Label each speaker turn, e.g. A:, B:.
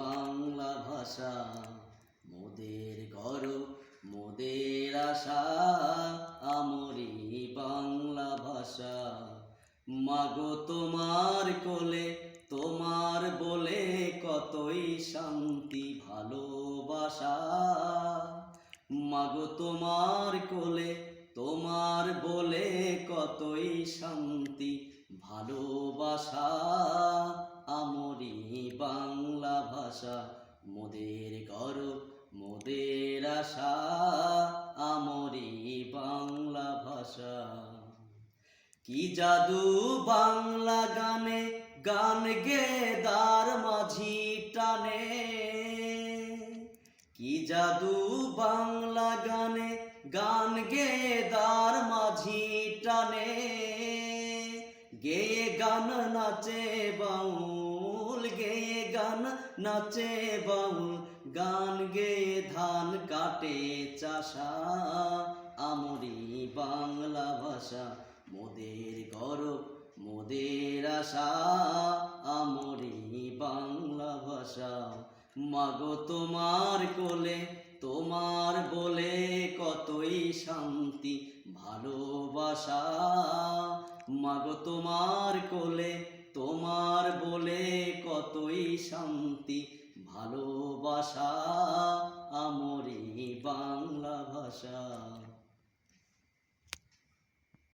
A: বাংলা ভাষা, মোদের ঘর মোদের আশা, আমরি বাংলা ভাষা। মাগো তোমার কোলে, তোমার বলে কতই শান্তি, ভালোবাসা। মাগো তোমার কোলে, তোমার বলে কতই শান্তি, ভালোবাসা। ভাষা, মোদের গর্ব মোদের আশা, আমরি বাংলা ভাষা। কি জাদু বাংলা গানে, গান গে দার মাঝি টানে। কি জাদু বাংলা গানে, গান গে দার মাঝি টানে। গেয়ে গান নাচে গেয়ে গান নাচে বাউল, গান গেয়ে ধান কাটে চাষা। আমরি বাংলা ভাষা, মোদের গরব, মোদের আশা। আমরি বাংলা ভাষা, মাগো তোমার কোলে, তোমার বলে কতই শান্তি, ভালোবাসা। মাগো তোমার কোলে, তোমার বলে কতই শান্তি ভালোবাসা আমরি বাংলা ভাষা।